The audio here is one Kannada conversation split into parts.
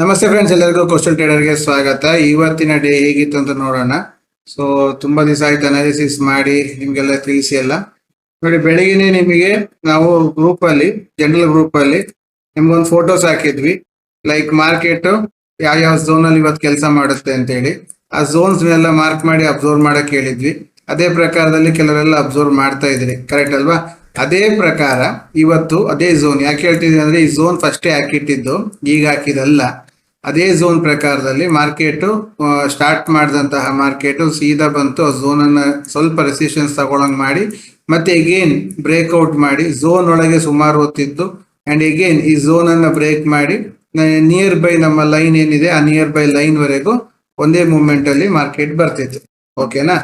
ನಮಸ್ತೆ ಫ್ರೆಂಡ್ಸ್ ಎಲ್ಲರಿಗೂ ಕೋಸ್ಟಲ್ ಟ್ರೇಡರ್ಗೆ ಸ್ವಾಗತ. ಇವತ್ತಿನ ಡೇ ಹೇಗಿತ್ತು ಅಂತ ನೋಡೋಣ. ಸೊ ತುಂಬಾ ದಿವಸ ಆಯ್ತು ಅನಾಲಿಸಿಸ್ ಮಾಡಿ, ನಿಮ್ಗೆಲ್ಲ ತಿಳಿಸಿ ಎಲ್ಲ. ನೋಡಿ, ಬೆಳಿಗ್ಗೆನೆ ನಿಮಗೆ ನಾವು ಗ್ರೂಪ್ ಅಲ್ಲಿ ಜನರಲ್ ಗ್ರೂಪ್ ಅಲ್ಲಿ ನಿಮ್ಗೊಂದು ಫೋಟೋಸ್ ಹಾಕಿದ್ವಿ. ಲೈಕ್ ಮಾರ್ಕೆಟ್ ಯಾವ ಯಾವ ಝೋನ್ ಅಲ್ಲಿ ಇವತ್ತು ಕೆಲಸ ಮಾಡುತ್ತೆ ಅಂತ ಹೇಳಿ ಆ ಝೋನ್ಸ್ ಎಲ್ಲ ಮಾರ್ಕ್ ಮಾಡಿ ಅಬ್ಸರ್ವ್ ಮಾಡಕ್ಕೆ ಹೇಳಿದ್ವಿ. ಅದೇ ಪ್ರಕಾರದಲ್ಲಿ ಕೆಲವರೆಲ್ಲ ಅಬ್ಸರ್ವ್ ಮಾಡ್ತಾ ಇದ್ರಿ. ಕರೆಕ್ಟ್ ಅಲ್ವಾ? ಅದೇ ಪ್ರಕಾರ ಇವತ್ತು ಅದೇ ಝೋನ್ ಯಾಕೆ ಹೇಳ್ತಿದ್ದೀನಿ ಅಂದ್ರೆ ಈ ಝೋನ್ ಫಸ್ಟೇ ಹಾಕಿಟ್ಟಿದ್ದು, ಈಗ ಹಾಕಿದಲ್ಲ ಅದೇ ಝೋನ್ ಪ್ರಕಾರದಲ್ಲಿ ಮಾರ್ಕೆಟ್ ಸ್ಟಾರ್ಟ್ ಮಾಡಿದಂತಹ ಮಾರ್ಕೆಟ್ ಸೀದಾ ಬಂತು, ಆ ಝೋನ್ ಅನ್ನ ಸ್ವಲ್ಪ ರೆಸಿಸ್ಟೆನ್ಸ್ ತಗೊಳಂಗ್ ಮಾಡಿ, ಮತ್ತೆ ಎಗೇನ್ ಬ್ರೇಕ್ಔಟ್ ಮಾಡಿ ಝೋನ್ ಒಳಗೆ ಸುಮಾರು ಹೊತ್ತಿತ್ತು ಅಂಡ್ ಎಗೇನ್ ಈ ಝೋನ್ ಅನ್ನ ಬ್ರೇಕ್ ಮಾಡಿ ನಿಯರ್ ಬೈ ನಮ್ಮ ಲೈನ್ ಏನಿದೆ, ಆ ನಿಯರ್ ಬೈ ಲೈನ್ ವರೆಗೂ ಒಂದೇ ಮೂಮೆಂಟ್ ಅಲ್ಲಿ ಮಾರ್ಕೆಟ್ ಬರ್ತಿತ್ತು. ಓಕೆನಾ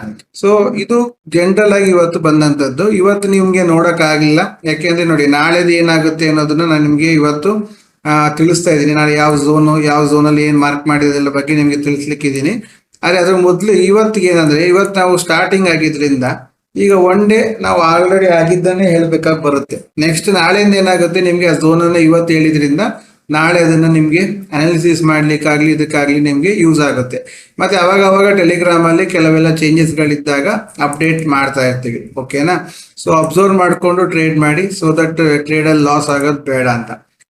ಸೊ ಇದು ಜನರಲ್ ಆಗಿ ಇವತ್ತು ಬಂದಂತದ್ದು. ಇವತ್ತು ನಿಮ್ಗೆ ನೋಡಕ್ ಆಗಿಲ್ಲ ಯಾಕೆಂದ್ರೆ ನೋಡಿ, ನಾಳೆದು ಏನಾಗುತ್ತೆ ಅನ್ನೋದನ್ನ ನಾನು ನಿಮ್ಗೆ ಇವತ್ತು ತಿಳಿಸ್ತಾ ಇದ್ದೀನಿ. ನಾನು ಯಾವ ಝೋನು ಯಾವ ಝೋನಲ್ಲಿ ಏನು ಮಾರ್ಕ್ ಮಾಡಿದೆಲ್ಲ ಬಗ್ಗೆ ನಿಮಗೆ ತಿಳಿಸ್ಲಿಕ್ಕಿದ್ದೀನಿ. ಆದರೆ ಅದ್ರ ಮೊದಲು ಇವತ್ತಿಗೆ ಏನಂದ್ರೆ, ಇವತ್ತು ನಾವು ಸ್ಟಾರ್ಟಿಂಗ್ ಆಗಿದ್ರಿಂದ ಈಗ ಒನ್ ಡೇ ನಾವು ಆಲ್ರೆಡಿ ಆಗಿದ್ದನ್ನೇ ಹೇಳಬೇಕಾಗಿ ಬರುತ್ತೆ. ನೆಕ್ಸ್ಟ್ ನಾಳೆಯಿಂದ ಏನಾಗುತ್ತೆ, ನಿಮಗೆ ಆ ಝೋನನ್ನು ಇವತ್ತು ಹೇಳಿದ್ರಿಂದ ನಾಳೆ ಅದನ್ನು ನಿಮಗೆ ಅನಾಲಿಸಿಸ್ ಮಾಡಲಿಕ್ಕಾಗಲಿ, ಇದಕ್ಕಾಗಲಿ ನಿಮಗೆ ಯೂಸ್ ಆಗುತ್ತೆ. ಮತ್ತೆ ಅವಾಗ ಅವಾಗ ಟೆಲಿಗ್ರಾಮಲ್ಲಿ ಕೆಲವೆಲ್ಲ ಚೇಂಜಸ್ಗಳಿದ್ದಾಗ ಅಪ್ಡೇಟ್ ಮಾಡ್ತಾ ಇರ್ತೀವಿ. ಓಕೆನಾ ಸೊ ಅಬ್ಸರ್ವ್ ಮಾಡಿಕೊಂಡು ಟ್ರೇಡ್ ಮಾಡಿ ಸೊ ದಟ್ ಟ್ರೇಡಲ್ಲಿ ಲಾಸ್ ಆಗೋದು ಬೇಡ ಅಂತ.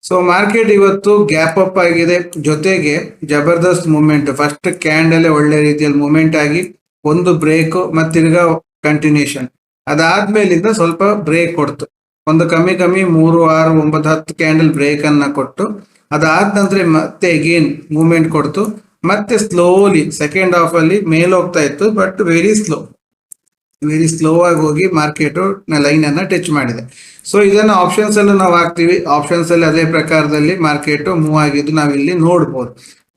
ಸೊ ಮಾರ್ಕೆಟ್ ಇವತ್ತು ಗ್ಯಾಪ್ ಅಪ್ ಆಗಿದೆ. ಜೊತೆಗೆ ಜಬರ್ದಸ್ತ್ ಮೂಮೆಂಟ್ ಫಸ್ಟ್ ಕ್ಯಾಂಡಲ್ ಒಳ್ಳೆ ರೀತಿಯಲ್ಲಿ ಮೂಮೆಂಟ್ ಆಗಿ ಒಂದು ಬ್ರೇಕ್ ಮತ್ತಿರ್ಗ ಕಂಟಿನ್ಯೂಷನ್ ಅದಾದ್ಮೇಲಿಂದ ಸ್ವಲ್ಪ ಬ್ರೇಕ್ ಕೊಡ್ತು. ಒಂದು ಕಮ್ಮಿ ಕಮ್ಮಿ ಮೂರು, ಆರು, ಒಂಬತ್ತು, ಹತ್ತು ಕ್ಯಾಂಡಲ್ ಬ್ರೇಕ್ ಅನ್ನ ಕೊಟ್ಟು, ಅದಾದ ನಂತರ ಮತ್ತೆ ಅಗೇನ್ ಮೂಮೆಂಟ್ ಕೊಡ್ತು. ಮತ್ತೆ ಸ್ಲೋಲಿ ಸೆಕೆಂಡ್ ಹಾಫ್ ಅಲ್ಲಿ ಮೇಲ್ ಹೋಗ್ತಾ ಇತ್ತು but very slow very slow ಆಗಿ ಹೋಗಿ ಮಾರ್ಕೆಟ್ ಲೈನ್ ಅನ್ನ ಟಚ್ ಮಾಡಿದೆ. ಸೊ ಇದನ್ನ ಆಪ್ಷನ್ಸ್ ಅಲ್ಲೂ ನಾವು ಹಾಕ್ತಿವಿ. ಆಪ್ಷನ್ಸ್ ಅಲ್ಲಿ ಅದೇ ಪ್ರಕಾರದಲ್ಲಿ ಮಾರ್ಕೆಟ್ ಮೂವ್ ಆಗಿದ್ದು ನಾವು ಇಲ್ಲಿ ನೋಡ್ಬೋದು.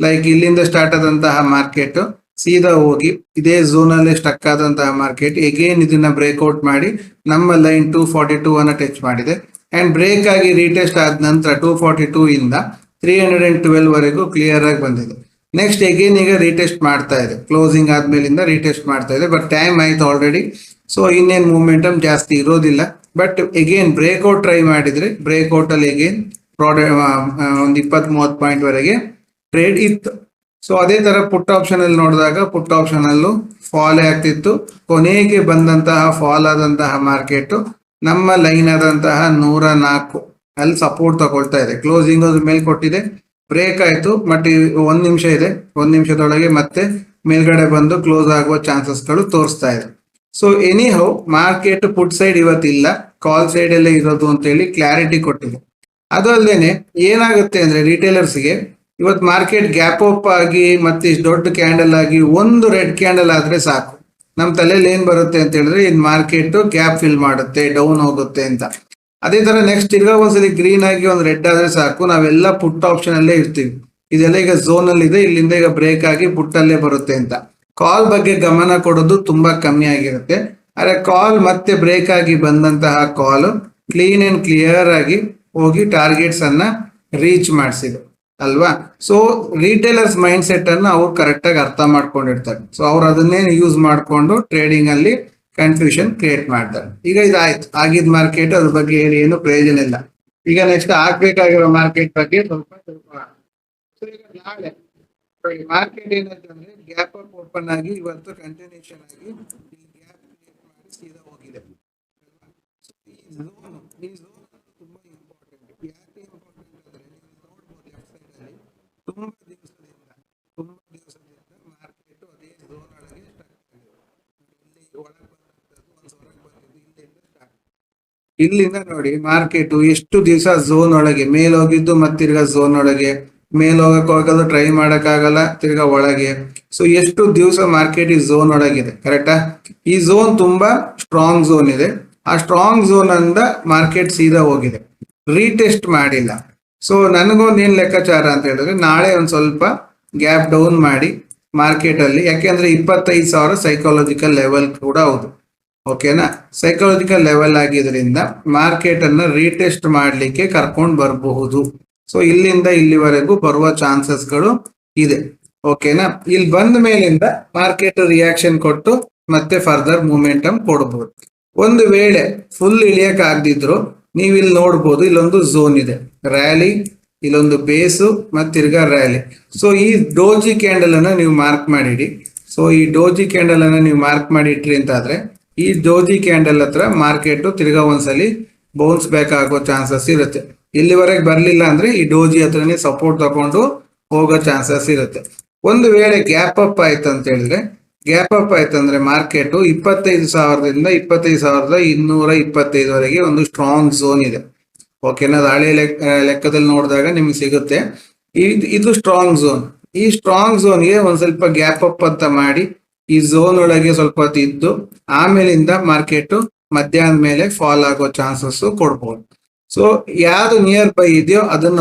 ಲೈಕ್ ಇಲ್ಲಿಂದ ಸ್ಟಾರ್ಟ್ ಆದಂತಹ ಮಾರ್ಕೆಟ್ ಸೀದಾ ಹೋಗಿ ಇದೇ ಝೋನ್ ಅಲ್ಲಿ ಸ್ಟಕ್ ಆದಂತಹ ಮಾರ್ಕೆಟ್ ಎಗೇನ್ ಇದನ್ನ ಬ್ರೇಕ್ಔಟ್ ಮಾಡಿ ನಮ್ಮ ಲೈನ್ ಟೂ ಫಾರ್ಟಿ ಟೂ ಅನ್ನ ಟಚ್ ಮಾಡಿದೆ. ಅಂಡ್ ಬ್ರೇಕ್ ಆಗಿ ರೀಟೆಸ್ಟ್ ಆದ ನಂತರ ಟೂ ಫಾರ್ಟಿ ಟೂ ಇಂದ ತ್ರೀ ಹಂಡ್ರೆಡ್ ಅಂಡ್ ಟ್ವೆಲ್ ವರೆಗೂ ಕ್ಲಿಯರ್ ಆಗಿ ಬಂದಿದೆ. ನೆಕ್ಸ್ಟ್ ಎಗೇನ್ ಈಗ ರೀಟೆಸ್ಟ್ ಮಾಡ್ತಾ ಇದೆ. ಕ್ಲೋಸಿಂಗ್ ಆದ್ಮೇಲಿಂದ ರೀಟೆಸ್ಟ್ ಮಾಡ್ತಾ ಇದೆ. ಬಟ್ ಟೈಮ್ ಆಯ್ತು ಆಲ್ರೆಡಿ ಸೊ ಇನ್ನೇನ್ ಮೂಮೆಂಟಮ್ ಜಾಸ್ತಿ ಇರೋದಿಲ್ಲ. ಬಟ್ ಎಗೇನ್ ಬ್ರೇಕ್ಔಟ್ ಟ್ರೈ ಮಾಡಿದ್ರೆ ಬ್ರೇಕ್ಔಟ್ ಅಲ್ಲಿ ಎಗೇನ್ ಪ್ರಾಡಕ್ಟ್ ಒಂದು ಇಪ್ಪತ್ತ್ ಮೂವತ್ತು ಪಾಯಿಂಟ್ ವರೆಗೆ ಟ್ರೇಡ್ ಇತ್ತು. ಸೊ ಅದೇ ತರ ಪುಟ್ ಆಪ್ಷನ್ ಅಲ್ಲಿ ನೋಡಿದಾಗ ಪುಟ್ ಆಪ್ಷನ್ ಅಲ್ಲೂ ಫಾಲ್ ಆಗ್ತಿತ್ತು. ಕೊನೆಗೆ ಬಂದಂತಹ ಫಾಲ್ ಆದಂತಹ ಮಾರ್ಕೆಟ್ ನಮ್ಮ ಲೈನ್ ಆದಂತಹ ನೂರ ನಾಲ್ಕು. ಅಲ್ಲಿ ಸಪೋರ್ಟ್ ತಗೊಳ್ತಾ ಇದೆ. ಕ್ಲೋಸಿಂಗ್ ಅದ್ರ ಮೇಲೆ ಕೊಟ್ಟಿದೆ. ಬ್ರೇಕ್ ಆಯ್ತು ಬಟ್ ಒಂದ್ ನಿಮಿಷ ಇದೆ. ಒಂದು ನಿಮಿಷದೊಳಗೆ ಮತ್ತೆ ಮೇಲ್ಗಡೆ ಬಂದು ಕ್ಲೋಸ್ ಆಗುವ ಚಾನ್ಸಸ್ಗಳು ತೋರಿಸ್ತಾ ಇದೆ. So any how market put side ಇವತ್ತಿಲ್ಲ. ಕಾಲ್ ಸೈಡ್ ಅಲ್ಲೇ ಇರೋದು ಅಂತ ಹೇಳಿ ಕ್ಲಾರಿಟಿ ಕೊಟ್ಟಿದೆ. ಅದು ಅಲ್ಲದೆ ಏನಾಗುತ್ತೆ ಅಂದ್ರೆ ರಿಟೇಲರ್ಸ್ಗೆ ಇವತ್ತು ಮಾರ್ಕೆಟ್ ಗ್ಯಾಪ್ ಅಪ್ ಆಗಿ ಮತ್ತೆ ದೊಡ್ಡ ಕ್ಯಾಂಡಲ್ ಆಗಿ ಒಂದು ರೆಡ್ ಕ್ಯಾಂಡಲ್ ಆದ್ರೆ ಸಾಕು. ನಮ್ಮ ತಲೆಯಲ್ಲಿ ಏನ್ ಬರುತ್ತೆ ಅಂತ ಹೇಳಿದ್ರೆ, ಇನ್ ಮಾರ್ಕೆಟ್ ಗ್ಯಾಪ್ ಫಿಲ್ ಮಾಡುತ್ತೆ ಡೌನ್ ಹೋಗುತ್ತೆ ಅಂತ. ಅದೇ ತರ ನೆಕ್ಸ್ಟ್ ತಿರ್ಗಾ ಒಂದ್ಸಲಿ ಗ್ರೀನ್ ಆಗಿ ಒಂದು ರೆಡ್ ಆದ್ರೆ ಸಾಕು. ನಾವೆಲ್ಲ ಪುಟ್ ಆಪ್ಷನ್ ಅಲ್ಲೇ ಇರ್ತೀವಿ. ಇದೆಲ್ಲ ಈಗ ಝೋನ್ ಅಲ್ಲಿ ಇದೆ ಇಲ್ಲಿಂದ ಈಗ ಬ್ರೇಕ್ ಆಗಿ ಪುಟ್ ಅಲ್ಲೇ ಬರುತ್ತೆ ಅಂತ. ಕಾಲ್ ಬಗ್ಗೆ ಗಮನ ಕೊಡೋದು ತುಂಬಾ ಕಮ್ಮಿ ಆಗಿರುತ್ತೆ. ಆದ್ರೆ ಕಾಲ್ ಮತ್ತೆ ಬ್ರೇಕ್ ಆಗಿ ಬಂದಂತಹ ಕಾಲ್ ಕ್ಲೀನ್ ಅಂಡ್ ಕ್ಲಿಯರ್ ಆಗಿ ಹೋಗಿ ಟಾರ್ಗೆಟ್ಸ್ ಅನ್ನ ರೀಚ್ ಮಾಡಿಸಿದೆ. ಅಲ್ವಾ? ಸೊ ರೀಟೇಲರ್ಸ್ ಮೈಂಡ್ ಸೆಟ್ ಅನ್ನ ಅವ್ರು ಕರೆಕ್ಟ್ ಆಗಿ ಅರ್ಥ ಮಾಡ್ಕೊಂಡಿರ್ತಾರೆ. ಸೊ ಅವ್ರು ಅದನ್ನೇ ಯೂಸ್ ಮಾಡಿಕೊಂಡು ಟ್ರೇಡಿಂಗ್ ಅಲ್ಲಿ ಕನ್ಫ್ಯೂಷನ್ ಕ್ರಿಯೇಟ್ ಮಾಡ್ತಾರೆ. ಈಗ ಇದಾಯ್ತು. ಆಗಿದ್ ಮಾರ್ಕೆಟ್ ಅದ್ರ ಬಗ್ಗೆ ಏನು ಏನು ಪ್ರಯೋಜನ ಇಲ್ಲ. ಈಗ ನೆಕ್ಸ್ಟ್ ಆಗ್ಬೇಕಾಗಿರೋ ಮಾರ್ಕೆಟ್ ಬಗ್ಗೆ ಸ್ವಲ್ಪ ನಾಳೆ ಮಾರ್ಕೆಟ್ ಏನಂತಂದ್ರೆ ಗ್ಯಾಪ್ ಅಪ್ ಓಪನ್ ಆಗಿ ಇವತ್ತು ಕಂಟಿನ್ಯೂಷನ್ ಆಗಿ ಗ್ಯಾಪ್ ಕ್ರಿಯೇಟ್ ಮಾಡಿ ಸೀದಾ ಹೋಗಿದೆ. ಈ ಝೋನ್ ಈ zone ತುಂಬಾ ಇಂಪಾರ್ಟೆಂಟ್ ಯಾಕೆ ಇಂಪಾರ್ಟೆಂಟ್ ಅಂದ್ರೆ ನೀವು ನೋಡ್ಬೋದು ಲೆಫ್ಟ್ ಸೈಡ್ ಅಲ್ಲಿ ತುಂಬಾ ದಿವಸದಿಂದ ತುಂಬಾ ದಿವಸದಿಂದ ಮಾರ್ಕೆಟ್ ಅದೇ ಝೋನ್ ಒಳಗೆ ಸ್ಟಾರ್ಟ್ ಆಗಿದೆ ಇಲ್ಲಿ ಒಳಗೆ ಬಂದಂತದ್ದು ಒಂದು ಹೊರಗೆ ಬಂದಿದ್ದು ಇಲ್ಲಿಂದ ಸ್ಟಾರ್ಟ್ ಇಲ್ಲಿಂದ ನೋಡಿ ಮಾರ್ಕೆಟ್ ಎಷ್ಟು ದಿವಸ ಝೋನ್ ಒಳಗೆ ಮೇಲ್ ಹೋಗಿದ್ದು ಮತ್ತೆ ತಿರ್ಗಾ ಝೋನ್ ಒಳಗೆ ಮೇಲ್ ಹೋಗಕ್ ಹೋಗಲು ಟ್ರೈ ಮಾಡಕ್ಕಾಗಲ್ಲ, ತಿರ್ಗಾ ಒಳಗೆ. ಸೊ ಎಷ್ಟು ದಿವಸ ಮಾರ್ಕೆಟ್ ಈ ಝೋನ್ ಒಳಗಿದೆ ಕರೆಕ್ಟಾ ಈ ಝೋನ್ ತುಂಬಾ ಸ್ಟ್ರಾಂಗ್ ಝೋನ್ ಇದೆ. ಆ ಸ್ಟ್ರಾಂಗ್ ಝೋನ್ ಅಂದ ಮಾರ್ಕೆಟ್ ಸೀದಾ ಹೋಗಿದೆ. ರೀಟೆಸ್ಟ್ ಮಾಡಿಲ್ಲ. ಸೊ ನನಗೊಂದು ಏನ್ ಲೆಕ್ಕಾಚಾರ ಅಂತ ಹೇಳಿದ್ರೆ, ನಾಳೆ ಒಂದ್ ಸ್ವಲ್ಪ ಗ್ಯಾಪ್ ಡೌನ್ ಮಾಡಿ ಮಾರ್ಕೆಟ್ ಅಲ್ಲಿ. ಯಾಕೆಂದ್ರೆ ಇಪ್ಪತ್ತೈದು ಸಾವಿರ ಸೈಕಾಲಜಿಕಲ್ ಲೆವೆಲ್ ಕೂಡ ಹೌದು. ಓಕೆನಾ ಸೈಕಾಲಜಿಕಲ್ ಲೆವೆಲ್ ಆಗಿದ್ರಿಂದ ಮಾರ್ಕೆಟ್ ಅನ್ನ ರೀಟೆಸ್ಟ್ ಮಾಡಲಿಕ್ಕೆ ಕರ್ಕೊಂಡು ಬರಬಹುದು. ಸೊ ಇಲ್ಲಿಂದ ಇಲ್ಲಿವರೆಗೂ ಬರುವ ಚಾನ್ಸಸ್ಗಳು ಇದೆ. ಓಕೆನಾ ಇಲ್ಲಿ ಬಂದ ಮೇಲಿಂದ ಮಾರ್ಕೆಟ್ ರಿಯಾಕ್ಷನ್ ಕೊಟ್ಟು ಮತ್ತೆ ಫರ್ದರ್ ಮೂಮೆಂಟಮ್ ಕೊಡಬಹುದು ಒಂದು ವೇಳೆ ಫುಲ್ ಇಳಿಯಕ್ ಆಗದಿದ್ರು ನೀವು ಇಲ್ಲಿ ನೋಡ್ಬೋದು ಇಲ್ಲೊಂದು ಝೋನ್ ಇದೆ. ರ್ಯಾಲಿ ಇಲ್ಲೊಂದು ಬೇಸು, ಮತ್ತೆ ತಿರ್ಗಾ ರ್ಯಾಲಿ ಸೊ ಈ ಡೋಜಿ ಕ್ಯಾಂಡಲ್ ಅನ್ನ ನೀವು ಮಾರ್ಕ್ ಮಾಡಿಡಿ. ಸೊ ಈ ಡೋಜಿ ಕ್ಯಾಂಡಲ್ ಅನ್ನ ನೀವು ಮಾರ್ಕ್ ಮಾಡಿ ಇಟ್ರಿ ಅಂತ ಆದ್ರೆ ಈ ಜ್ಯೋತಿ ಕ್ಯಾಂಡಲ್ ಹತ್ರ ಮಾರ್ಕೆಟ್ ತಿರ್ಗಾ ಒಂದ್ಸಲಿ ಬೌನ್ಸ್ ಬ್ಯಾಕ್ ಆಗೋ ಚಾನ್ಸಸ್ ಇರುತ್ತೆ. ಇಲ್ಲಿವರೆಗೆ ಬರಲಿಲ್ಲ ಅಂದ್ರೆ ಈ ಡೋಜಿ ಹತ್ರನೇ ಸಪೋರ್ಟ್ ತಗೊಂಡು ಹೋಗೋ ಚಾನ್ಸಸ್ ಇರುತ್ತೆ. ಒಂದು ವೇಳೆ ಗ್ಯಾಪ್ ಅಪ್ ಆಯ್ತು ಅಂತ ಹೇಳಿದ್ರೆ ಗ್ಯಾಪ್ ಅಪ್ ಆಯ್ತು ಅಂದ್ರೆ ಮಾರ್ಕೆಟ್ ಇಪ್ಪತ್ತೈದು ಸಾವಿರದಿಂದ ಇಪ್ಪತ್ತೈದು ಸಾವಿರದ ಇನ್ನೂರ ಇಪ್ಪತ್ತೈದವರೆಗೆ ಒಂದು ಸ್ಟ್ರಾಂಗ್ ಝೋನ್ ಇದೆ. ಓಕೆನಾ ಅದು ಹಳೆ ಲೆಕ್ಕ ಲೆಕ್ಕದಲ್ಲಿ ನೋಡಿದಾಗ ನಿಮ್ಗೆ ಸಿಗುತ್ತೆ. ಇದು ಇದು ಸ್ಟ್ರಾಂಗ್ ಝೋನ್ ಈ ಸ್ಟ್ರಾಂಗ್ ಝೋನ್ಗೆ ಒಂದು ಸ್ವಲ್ಪ ಗ್ಯಾಪ್ ಅಪ್ ಅಂತ ಮಾಡಿ ಈ ಝೋನ್ ಒಳಗೆ ಸ್ವಲ್ಪ ಇದ್ದು, ಆಮೇಲಿಂದ ಮಾರ್ಕೆಟ್ ಮಧ್ಯಾಹ್ನದ ಮೇಲೆ ಫಾಲ್ ಆಗೋ ಚಾನ್ಸಸ್ ಕೊಡ್ಬೋದು. ಸೊ ಯಾವ್ದು ನಿಯರ್ ಬೈ ಇದೆಯೋ ಅದನ್ನ